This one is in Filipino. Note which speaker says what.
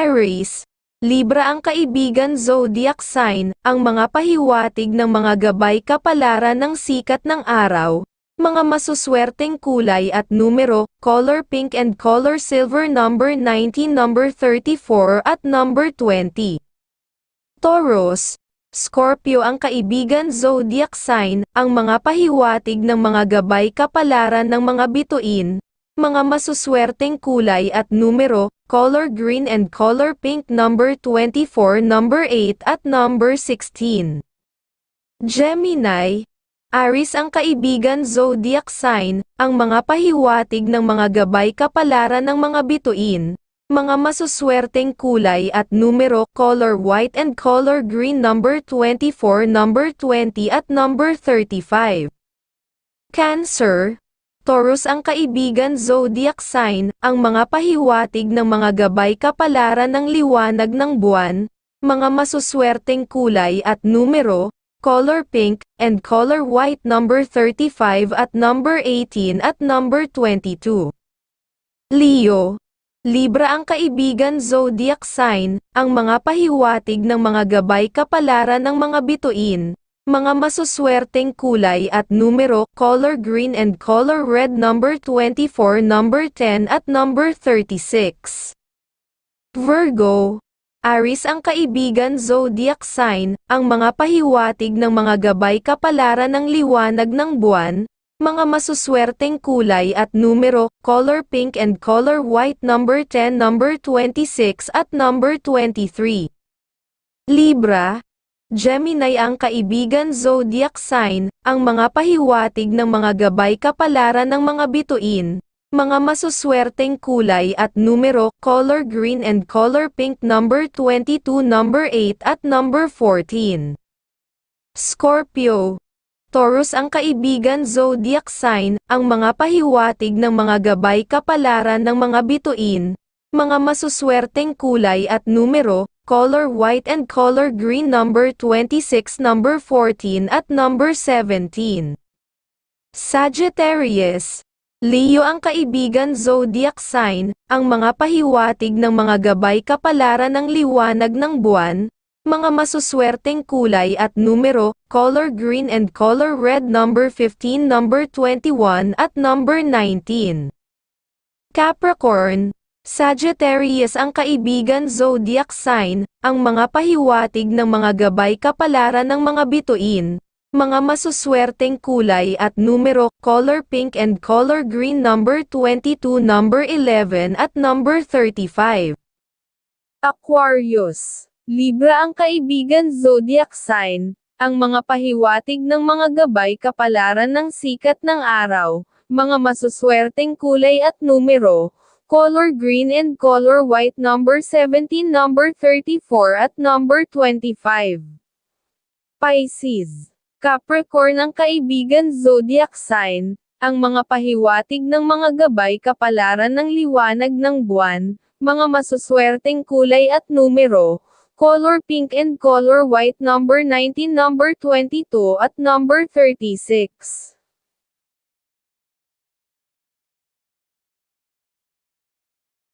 Speaker 1: Aries, Libra ang kaibigan zodiac sign, ang mga pahiwatig ng mga gabay kapalaran ng sikat ng araw, mga masuswerteng kulay at numero, color pink and color silver number 19 number 34 at number 20. Taurus, Scorpio ang kaibigan zodiac sign, ang mga pahiwatig ng mga gabay kapalaran ng mga bituin, mga masuswerteng kulay at numero, color green and color pink number 24, number 8 at number 16. Gemini, Aris ang kaibigan zodiac sign, ang mga pahiwatig ng mga gabay kapalaran ng mga bituin, mga masuswerteng kulay at numero, color white and color green number 24, number 20 at number 35. Cancer, Taurus ang kaibigan zodiac sign, ang mga pahiwatig ng mga gabay kapalaran ng liwanag ng buwan, mga masuswerteng kulay at numero, color pink, and color white number 35 at number 18 at number 22. Leo, Libra ang kaibigan zodiac sign, ang mga pahiwatig ng mga gabay kapalaran ng mga bituin, mga masuswerteng kulay at numero, color green and color red number 24, number 10 at number 36. Virgo, Aris ang kaibigan zodiac sign, ang mga pahiwatig ng mga gabay kapalaran ng liwanag ng buwan, mga masuswerteng kulay at numero, color pink and color white number 10, number 26 at number 23. Libra, Gemini ang kaibigan zodiac sign, ang mga pahiwatig ng mga gabay kapalaran ng mga bituin, mga masuswerteng kulay at numero, color green and color pink number 22, number 8 at number 14. Scorpio, Taurus ang kaibigan zodiac sign, ang mga pahiwatig ng mga gabay kapalaran ng mga bituin, mga masuswerteng kulay at numero, color white and color green number 26 number 14 at number 17. Sagittarius, Leo ang kaibigan zodiac sign, ang mga pahiwatig ng mga gabay kapalaran ng liwanag ng buwan, mga masuswerteng kulay at numero, color green and color red number 15 number 21 at number 19. Capricorn, Sagittarius ang kaibigan zodiac sign, ang mga pahiwatig ng mga gabay kapalaran ng mga bituin, mga masuswerteng kulay at numero, color pink and color green number 22, number 11 at number 35. Aquarius, Libra ang kaibigan zodiac sign, ang mga pahiwatig ng mga gabay kapalaran ng sikat ng araw, mga masuswerteng kulay at numero, color green and color white number 17 number 34 at number 25. Pisces, Capricorn ang kaibigan zodiac sign, ang mga pahiwatig ng mga gabay kapalaran ng liwanag ng buwan, mga masuswerteng kulay at numero, color pink and color white number 19 number 22 at number 36.